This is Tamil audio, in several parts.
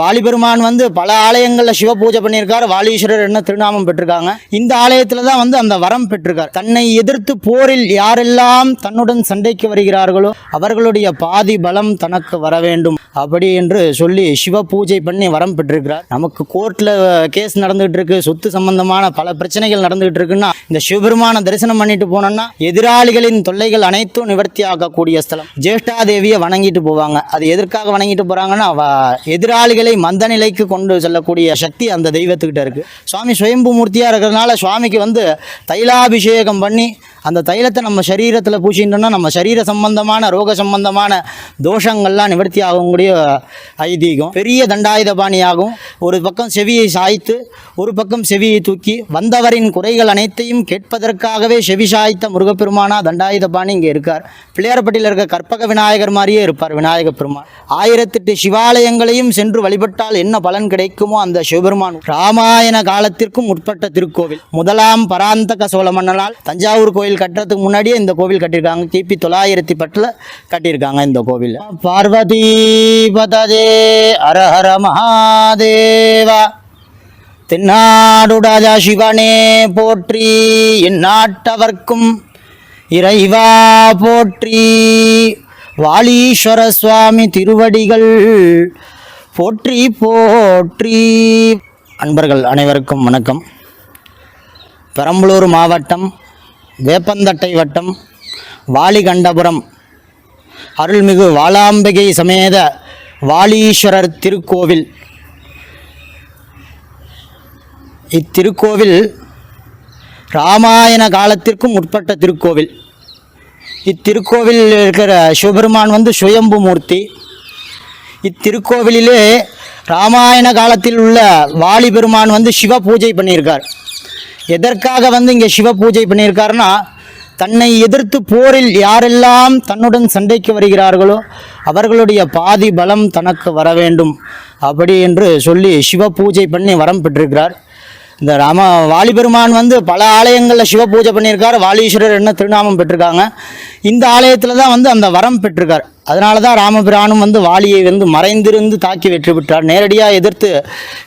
வாலிபெருமான் வந்து பல ஆலயங்களில் சிவ பூஜை பண்ணியிருக்காரு. வாலீஸ்வரர் என்ன திருநாமம் பெற்றிருக்காங்க? இந்த ஆலயத்தில் தான் வந்து அந்த வரம் பெற்றிருக்கார். தன்னை எதிர்த்து போரில் யாரெல்லாம் தன்னுடன் சண்டைக்கு வருகிறார்களோ அவர்களுடைய பாதி பலம் தனக்கு வர வேண்டும். அப்படி என்று சொல்லி சிவ பூஜை பண்ணி வரம் பெற்றிருக்கிறார். நமக்கு கோர்ட்டில் கேஸ் நடந்துகிட்டு இருக்கு சொத்து சம்பந்தமான பல பிரச்சனைகள் நடந்துகிட்டு இருக்குன்னா இந்த சிவபெருமான தரிசனம் பண்ணிட்டு போனோம்னா எதிராளிகளின் தொல்லைகள் அனைத்தும் நிவர்த்தி ஆகக்கூடிய ஸ்தலம். ஜேஷ்டா தேவியை வணங்கிட்டு போவாங்க. அது எதற்காக வணங்கிட்டு போறாங்கன்னா எதிராளிகள் எதிராளிகளை மந்த நிலைக்கு கொண்டு செல்லக்கூடிய சக்தி அந்த தெய்வத்துக்கிட்ட இருக்கு. சுவாமி சுயம்பு மூர்த்தியா இருக்கிறதுனால சுவாமிக்கு வந்து தைலாபிஷேகம் பண்ணி அந்த தைலத்தை நம்ம சரீரத்தில் பூசிட்டோம்னா நம்ம சரீர சம்பந்தமான ரோக சம்பந்தமான தோஷங்கள்லாம் நிவர்த்தி ஆகக்கூடிய ஐதீகம். பெரிய தண்டாயுதபாணியாகும். ஒரு பக்கம் செவியை சாய்த்து ஒரு பக்கம் செவியை தூக்கி வந்தவரின் குறைகள் அனைத்தையும் கேட்பதற்காகவே செவி சாய்த்த முருகப்பெருமானா தண்டாயுதபாணி இங்கே இருக்கார். பிள்ளையார்பட்டியில் இருக்க கற்பக விநாயகர் மாதிரியே இருப்பார் விநாயகப் பெருமான். ஆயிரத்தெட்டு சிவாலயங்களையும் சென்று வழிபட்டால் என்ன பலன் கிடைக்குமோ அந்த சிவபெருமான் ராமாயண காலத்திற்கும் உட்பட்ட திருக்கோவில். முதலாம் பராந்தக சோழ மன்னனால் தஞ்சாவூர் கோயில் கட்டுறதுக்கு முன்னாடியே இந்த கோவில் கட்டியிருக்காங்க. கிபி தொள்ளாயிரத்தி பத்தில் கட்டியிருக்காங்க இந்த கோவில். பார்வதி பததே அரஹர மகாதேவா. தென்னாடுடாஜா சிவனே போற்றி எந்நாட்டவர்க்கும் இறைவா போற்றி. வாலீஸ்வர சுவாமி திருவடிகள் போற்றி போற்றி. அன்பர்கள் அனைவருக்கும் வணக்கம். பெரம்பலூர் மாவட்டம் வேப்பந்தட்டை வட்டம் வாலிகண்டபுரம் அருள்மிகு வாலாம்பிகை சமேத வாலீஸ்வரர் திருக்கோவில். இத்திருக்கோவில் ராமாயண காலத்திற்கும் உட்பட்ட திருக்கோவில். இத்திருக்கோவில் இருக்கிற சிவபெருமான் வந்து சுயம்பு மூர்த்தி இத்திருக்கோவிலிலே ராமாயண காலத்தில் உள்ள வாலி பெருமான் வந்து சிவ பூஜை பண்ணியிருக்கார். எதற்காக வந்து இங்கே சிவ பூஜை பண்ணியிருக்காருன்னா தன்னை எதிர்த்து போரில் யாரெல்லாம் தன்னுடன் சண்டைக்கு வருகிறார்களோ அவர்களுடைய பாதி பலம் தனக்கு வர வேண்டும். அப்படி என்று சொல்லி சிவ பூஜை பண்ணி வரம் பெற்றிருக்கிறார். இந்த ராம வாலிபெருமான் வந்து பல ஆலயங்களில் சிவ பூஜை பண்ணியிருக்கார். வாலீஸ்வரர் என்ன திருநாமம் பெற்றிருக்காங்க. இந்த ஆலயத்தில் தான் வந்து அந்த வரம் பெற்றிருக்கார். அதனால தான் ராமபிரானும் வந்து வாலியை வந்து மறைந்திருந்து தாக்கி வெற்றி பெற்றார். நேரடியாக எதிர்த்து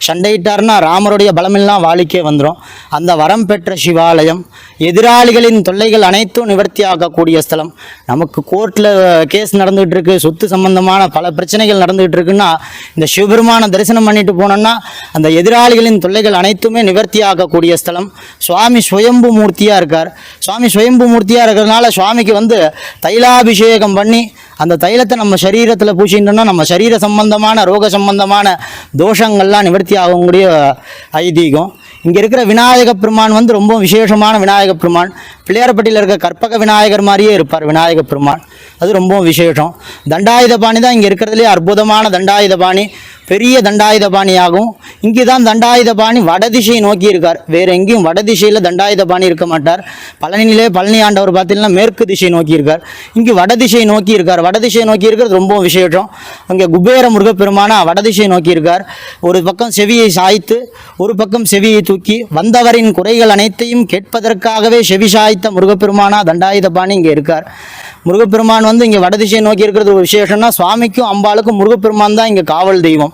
சண்டையிட்டார்னா ராமருடைய பலமெல்லாம் வாலிக்கே வந்துடும் அந்த வரம் பெற்ற சிவாலயம் எதிராளிகளின் தொல்லைகள் அனைத்தும் நிவர்த்தி ஆகக்கூடிய ஸ்தலம். நமக்கு கோர்ட்டில் கேஸ் நடந்துகிட்டு இருக்கு சொத்து சம்பந்தமான பல பிரச்சனைகள் நடந்துகிட்டு இருக்குன்னா இந்த சிவபெருமான தரிசனம் பண்ணிட்டு போனோம்னா அந்த எதிராளிகளின் தொல்லைகள் அனைத்துமே நிவர்த்தி ஆகக்கூடிய ஸ்தலம். சுவாமி சுயம்பு மூர்த்தியாக இருக்கார். சுவாமி சுயம்பு மூர்த்தியாக இருக்கிறதுனால சுவாமிக்கு வந்து தைலாபிஷேகம் பண்ணி அந்த தைலத்தை நம்ம சரீரத்தில் பூசிட்டோம்னா நம்ம சரீர சம்பந்தமான ரோக சம்பந்தமான தோஷங்கள்லாம் நிவர்த்தி ஆகக்கூடிய ஐதீகம். இங்கே இருக்கிற விநாயக பெருமான் வந்து ரொம்ப விசேஷமான விநாயக பெருமான். பிள்ளையார்பட்டியில் இருக்க கற்பக விநாயகர் மாதிரியே இருப்பார் விநாயக பெருமான். அது ரொம்ப விசேஷம். தண்டாயுதபாணி தான் இங்கே இருக்கிறதுலே அற்புதமான தண்டாயுதபாணி. பெரிய தண்டாயுதபாணியாகும். இங்கே தான் தண்டாயுதபாணி வடதிசையை நோக்கி இருக்கார் வேறு எங்கேயும் வடதிசையில் தண்டாயுதபாணி இருக்க மாட்டார். பழனியிலே பழனி ஆண்டவர் பார்த்தீங்கன்னா மேற்கு திசை நோக்கி இருக்கார் இங்கே வடதிசையை நோக்கி இருக்கார் வடதிசையை நோக்கி இருக்கிறது ரொம்ப விசேஷம். அங்கே குபேர முருகப்பெருமானா வடதிசையை நோக்கி இருக்கார் ஒரு பக்கம் செவியை சாய்த்து ஒரு பக்கம் செவியை தூக்கி வந்தவரின் குறைகள் அனைத்தையும் கேட்பதற்காகவே செவி சாய்த்த முருகப்பெருமானா தண்டாயுதபாணி இங்கே இருக்கார். முருகப்பெருமான் வந்து இங்கே வடதிசையை நோக்கி இருக்கிறது ஒரு விசேஷம்னா சுவாமிக்கும் அம்பாளுக்கும் முருகப்பெருமான் தான் இங்கே காவல் தெய்வம்.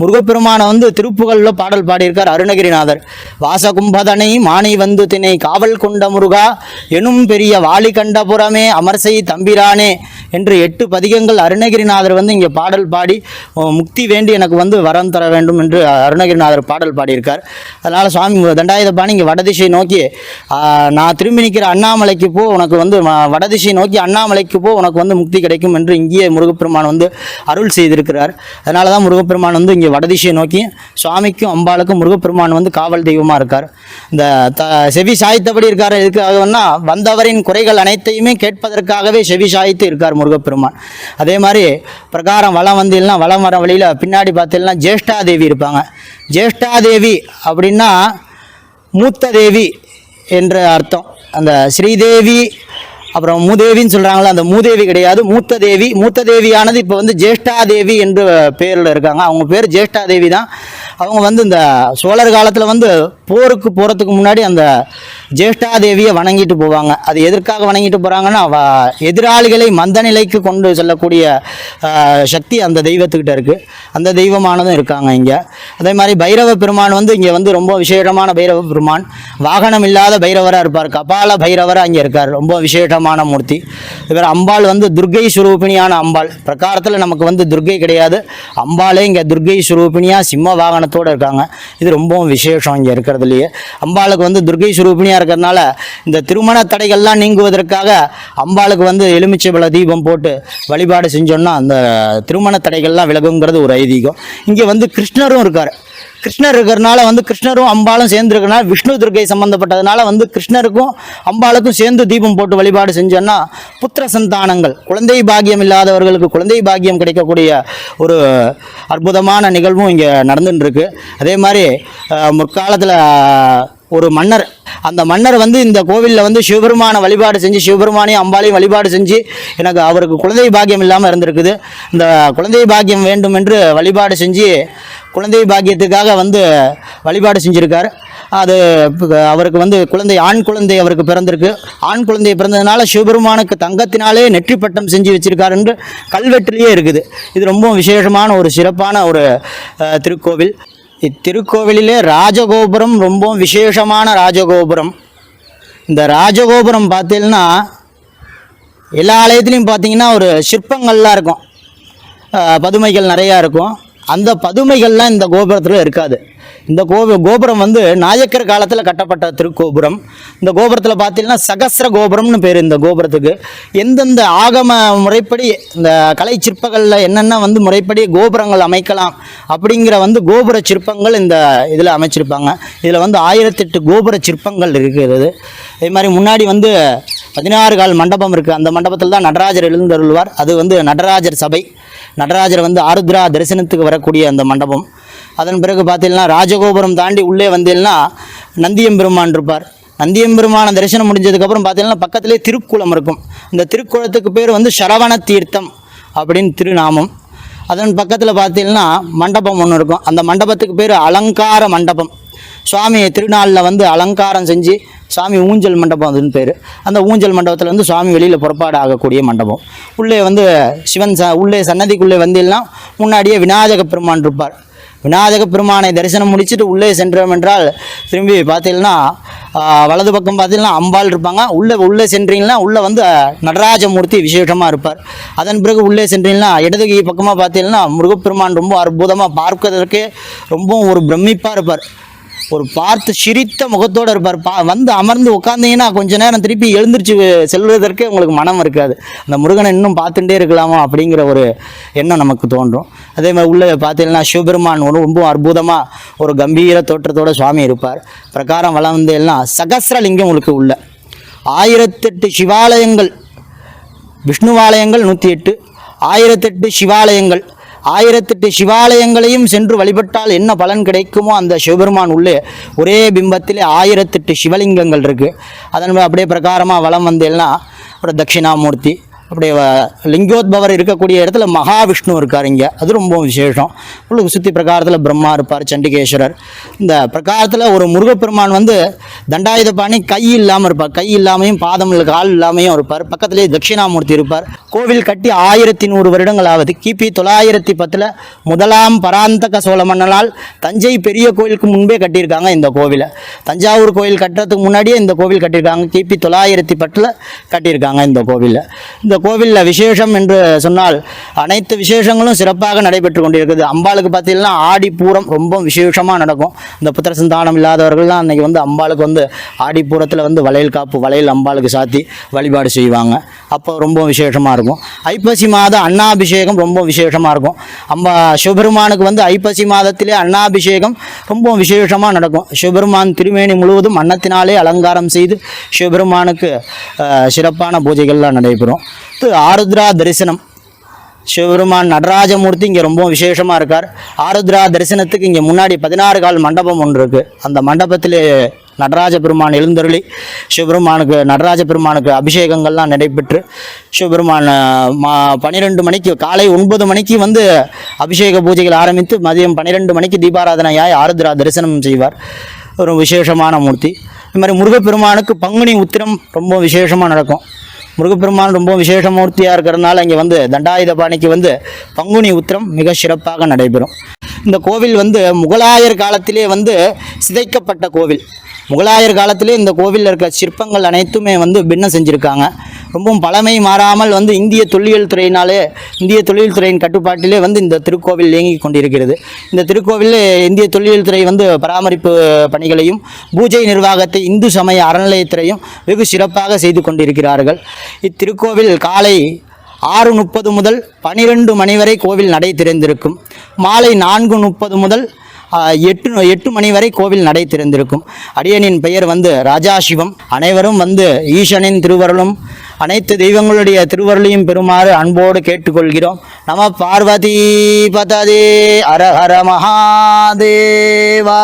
முருகப்பெருமானை வந்து திருப்புகழில் பாடல் பாடியிருக்கார் அருணகிரிநாதர். வாசகும்பதனை மானை வந்து தினை காவல் கொண்ட முருகா எனும் பெரிய வாலி கண்டபுரமே அமர்சை தம்பிரானே என்று எட்டு பதிகங்கள் அருணகிரிநாதர் வந்து இங்கே பாடல் பாடி முக்தி வேண்டி எனக்கு வந்து வரம் தர வேண்டும் என்று அருணகிரிநாதர் பாடல் பாடியிருக்கார். அதனால் சுவாமி தண்டாயுதபாணி இங்கே வடதிசை நோக்கி நான் திரும்பி நிற்கிற அண்ணாமலைக்கு போ உனக்கு வந்து வடதிசை நோக்கி அண்ணாமலைக்கு போ உனக்கு வந்து முக்தி கிடைக்கும் என்று இங்கேயே முருகப்பெருமான் வந்து அருள் செய்திருக்கிறார். அதனால தான் முருகப்பெருமான் வந்து இங்கே வடதிசையை நோக்கி சுவாமிக்கும் அம்பாளுக்கும் முருகப்பெருமான் வந்து காவல் தெய்வமாக இருக்கார். இந்த த செவி சாய்த்தபடி இருக்கார். எதுக்காகனா வந்தவரின் குறைகள் அனைத்தையுமே கேட்பதற்காகவே செவி சாய்த்து இருக்கார் முருகப்பெருமான். அதே மாதிரி பிரகாரம் வளம் வந்தீங்கன்னா வளம் வர வழியில் பின்னாடி பார்த்தீங்கன்னா ஜேஷ்டாதேவி இருப்பாங்க. ஜேஷ்டாதேவி அப்படின்னா மூத்த தேவி என்ற அர்த்தம். அந்த ஸ்ரீதேவி அப்புறம் மூதேவின்னு சொல்கிறாங்களா அந்த மூதேவி கிடையாது. மூத்த தேவி மூத்த தேவியானது இப்போ வந்து ஜேஷ்டா தேவி என்று பேரில் இருக்காங்க. அவங்க பேர் ஜேஷ்டா தேவி தான். அவங்க வந்து இந்த சோழர் காலத்தில் வந்து போருக்கு போகிறதுக்கு முன்னாடி அந்த ஜேஷ்டா தேவியை வணங்கிட்டு போவாங்க. அது எதற்காக வணங்கிட்டு போகிறாங்கன்னா எதிராளிகளை மந்த நிலைக்கு கொண்டு செல்லக்கூடிய சக்தி அந்த தெய்வத்துக்கிட்ட இருக்குது அந்த தெய்வமானதும் இருக்காங்க இங்கே. அதே மாதிரி பைரவ பெருமான் வந்து இங்கே வந்து ரொம்ப விசேஷமான பைரவ பெருமான். வாகனம் இல்லாத பைரவராக இருப்பார். கபால பைரவராக இங்கே இருக்கார். ரொம்ப விசேஷமான மூர்த்தி. இவர் அம்பாள் வந்து துர்கை சுரூபிணியான அம்பாள். பிரகாரத்தில் நமக்கு வந்து துர்கை கிடையாது. அம்பாளே இங்கே துர்கை சுரூபிணியாக சிம்ம வாகனத்தோடு இருக்காங்க. இது ரொம்பவும் விசேஷம் இங்கே இருக்கிறதுலையே. அம்பாளுக்கு வந்து துர்கை சுரூபிணியாக இருக்கிறதுனால இந்த திருமண தடைகள்லாம் நீங்குவதற்காக அம்பாளுக்கு வந்து எலுமிச்சை பழ தீபம் போட்டு வழிபாடு செஞ்சோன்னா அந்த திருமண தடைகள்லாம் விலகுங்கிறது ஒரு ஐதீகம். இங்கே வந்து கிருஷ்ணரும் இருக்கார். கிருஷ்ணர் இருக்கிறனால வந்து கிருஷ்ணரும் அம்பாளும் சேர்ந்து இருக்கிறனால விஷ்ணு துர்கை சம்பந்தப்பட்டதுனால வந்து கிருஷ்ணருக்கும் அம்பாளுக்கும் சேர்ந்து தீபம் போட்டு வழிபாடு செஞ்சோன்னா புத்திர சந்தானங்கள் குழந்தை பாக்கியம் இல்லாதவர்களுக்கு குழந்தை பாக்கியம் கிடைக்கக்கூடிய ஒரு அற்புதமான நிகழ்வும் இங்கே நடந்துட்டு இருக்கு அதே மாதிரி முற்காலத்தில் ஒரு மன்னர். அந்த மன்னர் வந்து இந்த கோவிலில் வந்து சிவபெருமானை வழிபாடு செஞ்சு சிவபெருமானையும் அம்பாளையும் வழிபாடு செஞ்சு எனக்கு அவருக்கு குழந்தை பாக்கியம் இல்லாமல் இருந்திருக்குது. இந்த குழந்தை பாக்கியம் வேண்டும் என்று வழிபாடு செஞ்சு குழந்தை பாக்கியத்துக்காக வந்து வழிபாடு செஞ்சுருக்கார். அது அவருக்கு வந்து குழந்தை ஆண் குழந்தை அவருக்கு பிறந்திருக்கு. ஆண் குழந்தை பிறந்ததுனால சிவபெருமானுக்கு தங்கத்தினாலே நெற்றி பட்டம் செஞ்சு வச்சிருக்காரு என்று கல்வெட்டிலேயே இருக்குது. இது ரொம்ப விசேஷமான ஒரு சிறப்பான ஒரு திருக்கோவில். இத்திருக்கோவிலிலே ராஜகோபுரம் ரொம்பவும் விசேஷமான ராஜகோபுரம். இந்த ராஜகோபுரம் பார்த்தீங்கன்னா எல்லா ஆலயத்துலேயும் பார்த்தீங்கன்னா ஒரு சிற்பங்கள்லாம் இருக்கும். பதுமைகள் நிறையா இருக்கும். அந்த பதுமைகள்லாம் இந்த கோபுரத்தில் இருக்காது. இந்த கோபு கோபுரம் வந்து நாயக்கர் காலத்தில் கட்டப்பட்ட திருக்கோபுரம். இந்த கோபுரத்தில் பார்த்தீங்கன்னா சகஸ்ர கோபுரம்னு பேர் இந்த கோபுரத்துக்கு. எந்தெந்த ஆகம முறைப்படி இந்த கலை சிற்பங்களில் என்னென்ன வந்து முறைப்படி கோபுரங்கள் அமைக்கலாம் அப்படிங்கிற வந்து கோபுர சிற்பங்கள் இந்த இதில் அமைச்சிருப்பாங்க. இதில் வந்து ஆயிரத்தெட்டு கோபுர சிற்பங்கள் இருக்கிறது. அதே மாதிரி முன்னாடி வந்து பதினாறு கால் மண்டபம் இருக்குது அந்த மண்டபத்தில் தான் நடராஜர் எழுந்தருள்வார். அது வந்து நடராஜர் சபை. நடராஜர் வந்து ஆருத்ரா தரிசனத்துக்கு வரக்கூடிய அந்த மண்டபம். அதன் பிறகு பார்த்தீங்கன்னா ராஜகோபுரம் தாண்டி உள்ளே வந்தீங்கன்னா நந்தியம்பெருமான் இருப்பார். நந்தியம்பெருமான தரிசனம் முடிஞ்சதுக்கப்புறம் பார்த்தீங்கன்னா பக்கத்திலே திருக்குளம் இருக்கும். இந்த திருக்குளத்துக்கு பேர் வந்து சரவண தீர்த்தம் அப்படின்னு திருநாமம். அதன் பக்கத்தில் பார்த்தீங்கன்னா மண்டபம் ஒன்று இருக்கும். அந்த மண்டபத்துக்கு பேர் அலங்கார மண்டபம். சுவாமி திருநாளில் வந்து அலங்காரம் செஞ்சு சாமி ஊஞ்சல் மண்டபம் அதுன்னு பேர். அந்த ஊஞ்சல் மண்டபத்தில் வந்து சுவாமி வெளியில் புறப்பாடு ஆகக்கூடிய மண்டபம். உள்ளே வந்து சிவன் ச உள்ளே சன்னதிக்குள்ளே வந்தீங்கன்னா முன்னாடியே விநாயக பெருமான் இருப்பார். விநாயக பெருமானை தரிசனம் முடிச்சுட்டு உள்ளே சென்றோம் என்றால் திரும்பி பார்த்தீங்கன்னா வலது பக்கம் பார்த்தீங்கன்னா அம்பாள் இருப்பாங்க. உள்ளே உள்ளே சென்றீங்கன்னா உள்ளே வந்து நடராஜமூர்த்தி விசேஷமாக இருப்பார். அதன் பிறகு உள்ளே சென்றீங்கன்னா இடது கை பக்கமாக பார்த்தீங்கன்னா முருகப்பெருமான் ரொம்ப அற்புதமாக பார்ப்பதற்கே ரொம்பவும் ஒரு பிரமிப்பாக இருப்பார். ஒரு பார்த்து சிரித்த முகத்தோடு இருப்பார். பா வந்து அமர்ந்து உட்காந்தீங்கன்னா கொஞ்ச நேரம் திருப்பி எழுந்திருச்சு செல்வதற்கே உங்களுக்கு மனம் இருக்காது. அந்த முருகனை இன்னும் பார்த்துட்டே இருக்கலாமா அப்படிங்கிற ஒரு எண்ணம் நமக்கு தோன்றும். அதே மாதிரி உள்ளே பார்த்தீங்கன்னா சிவபெருமான் ஒரு ரொம்ப அற்புதமாக ஒரு கம்பீர தோற்றத்தோட சுவாமி இருப்பார். பிரகாரம் வளம் வந்து எல்லாம் சகசிரலிங்கம் உங்களுக்கு உள்ள. ஆயிரத்தெட்டு சிவாலயங்கள் விஷ்ணுவாலயங்கள் நூற்றி எட்டு. ஆயிரத்தெட்டு சிவாலயங்கள் ஆயிரத்தெட்டு சிவாலயங்களையும் சென்று வழிபட்டால் என்ன பலன் கிடைக்குமோ அந்த சிவபெருமான் உள்ளே ஒரே பிம்பத்திலே ஆயிரத்தெட்டு சிவலிங்கங்கள் இருக்குது அதன் அப்படியே பிரகாரமாக வலம் வந்தேன்னா அப்புறம் தட்சிணாமூர்த்தி அப்படி வ- லிங்கோத்பவர் இருக்கக்கூடிய இடத்துல மகாவிஷ்ணு இருக்கார் இங்கே. அது ரொம்ப விசேஷம். உங்களுக்கு சுற்றி பிரகாரத்தில் பிரம்மா இருப்பார் சண்டிகேஸ்வரர். இந்த பிரகாரத்தில் ஒரு முருகப்பெருமான் வந்து தண்டாயுதபாணி கை இல்லாமல் இருப்பார். கை இல்லாமையும் பாதம் இல்ல, கால் இல்லாமையும் இருப்பார். பக்கத்திலேயே தட்சிணாமூர்த்தி இருப்பார். கோவில் கட்டி ஆயிரத்தி நூறு வருடங்கள் ஆகுது கிபி தொள்ளாயிரத்தி பத்தில் முதலாம் பராந்தக சோழ மன்னனால் தஞ்சை பெரிய கோயிலுக்கு முன்பே கட்டியிருக்காங்க இந்த கோவிலை. தஞ்சாவூர் கோயில் கட்டுறதுக்கு முன்னாடியே இந்த கோவில் கட்டியிருக்காங்க. கிபி தொள்ளாயிரத்தி பத்தில் கட்டியிருக்காங்க இந்த கோவிலில் இந்த கோவிலில் விசேஷம் என்று சொன்னால் அனைத்து விசேஷங்களும் சிறப்பாக நடைபெற்று கொண்டிருக்குது. அம்பாளுக்கு பார்த்தீங்கன்னா ஆடிப்பூரம் ரொம்ப விசேஷமாக நடக்கும். இந்த புத்திர சந்தானம் இல்லாதவர்கள்லாம் அன்றைக்கி வந்து அம்பாளுக்கு வந்து ஆடிப்பூரத்தில் வந்து வளையல் காப்பு வளையல் அம்பாளுக்கு சாத்தி வழிபாடு செய்வாங்க. அப்போ ரொம்ப விசேஷமாக இருக்கும். ஐப்பசி மாத அன்னாபிஷேகம் ரொம்ப விசேஷமாக இருக்கும். அம்பா சிவபெருமானுக்கு வந்து ஐப்பசி மாதத்திலே அன்னாபிஷேகம் ரொம்ப விசேஷமாக நடக்கும். சிவபெருமான் திருமேனி முழுவதும் அன்னத்தினாலே அலங்காரம் செய்து சிவபெருமானுக்கு சிறப்பான பூஜைகள்லாம் நடைபெறும். பத்து ஆருத்ரா தரிசனம். சிவபெருமான் நடராஜமூர்த்தி இங்கே ரொம்ப விசேஷமாக இருக்கார். ஆருத்ரா தரிசனத்துக்கு இங்கே முன்னாடி பதினாறு கால் மண்டபம் ஒன்று இருக்குது அந்த மண்டபத்திலே நடராஜ பெருமான் எழுந்தருளி சிவபெருமானுக்கு நடராஜ பெருமானுக்கு அபிஷேகங்கள்லாம் நடைபெற்று சிவபெருமான் மா பன்னிரெண்டு மணிக்கு காலை ஒன்பது மணிக்கு வந்து அபிஷேக பூஜைகள் ஆரம்பித்து மதியம் பன்னிரெண்டு மணிக்கு தீபாராதனையாய் ஆருத்ரா தரிசனம் செய்வார். ஒரு விசேஷமான மூர்த்தி. இது மாதிரி முருகப்பெருமானுக்கு பங்குனி உத்திரம் ரொம்ப விசேஷமாக நடக்கும். முருகப்பெருமான் ரொம்ப விசேஷ மூர்த்தியாக இருக்கிறதுனால இங்கே வந்து தண்டாயுதபாணிக்கு வந்து பங்குனி உத்திரம் மிக சிறப்பாக நடைபெறும். இந்த கோவில் வந்து முகலாயர் காலத்திலே வந்து சிதைக்கப்பட்ட கோவில். முகலாயர் காலத்திலே இந்த கோவிலில் இருக்கிற சிற்பங்கள் அனைத்துமே வந்து பின்னம் செஞ்சுருக்காங்க. ரொம்பவும் பழமை மாறாமல் வந்து இந்திய தொல்லியல் துறையினாலே இந்திய தொழில் துறையின் கட்டுப்பாட்டிலே வந்து இந்த திருக்கோவில் இயங்கி கொண்டிருக்கிறது. இந்த திருக்கோவிலில் இந்திய தொல்லியல் துறை வந்து பராமரிப்பு பணிகளையும் பூஜை நிர்வாகத்தை இந்து சமய அறநிலையத்துறையும் வெகு சிறப்பாக செய்து கொண்டிருக்கிறார்கள். இத்திருக்கோவில் காலை ஆறு முப்பது முதல் பனிரெண்டு மணி வரை கோவில் நடை திறந்திருக்கும். மாலை நான்கு முப்பது முதல் எட்டு எட்டு மணி வரை கோவில் நடை திறந்திருக்கும். அடியனின் பெயர் வந்து ராஜா சிவம் அனைவரும் வந்து ஈசனின் திருவருளும் அனைத்து தெய்வங்களுடைய திருவருளையும் பெறுமாறு அன்போடு கேட்டுக்கொள்கிறோம். நம பார்வதி பததே அரஹர மகாதேவா.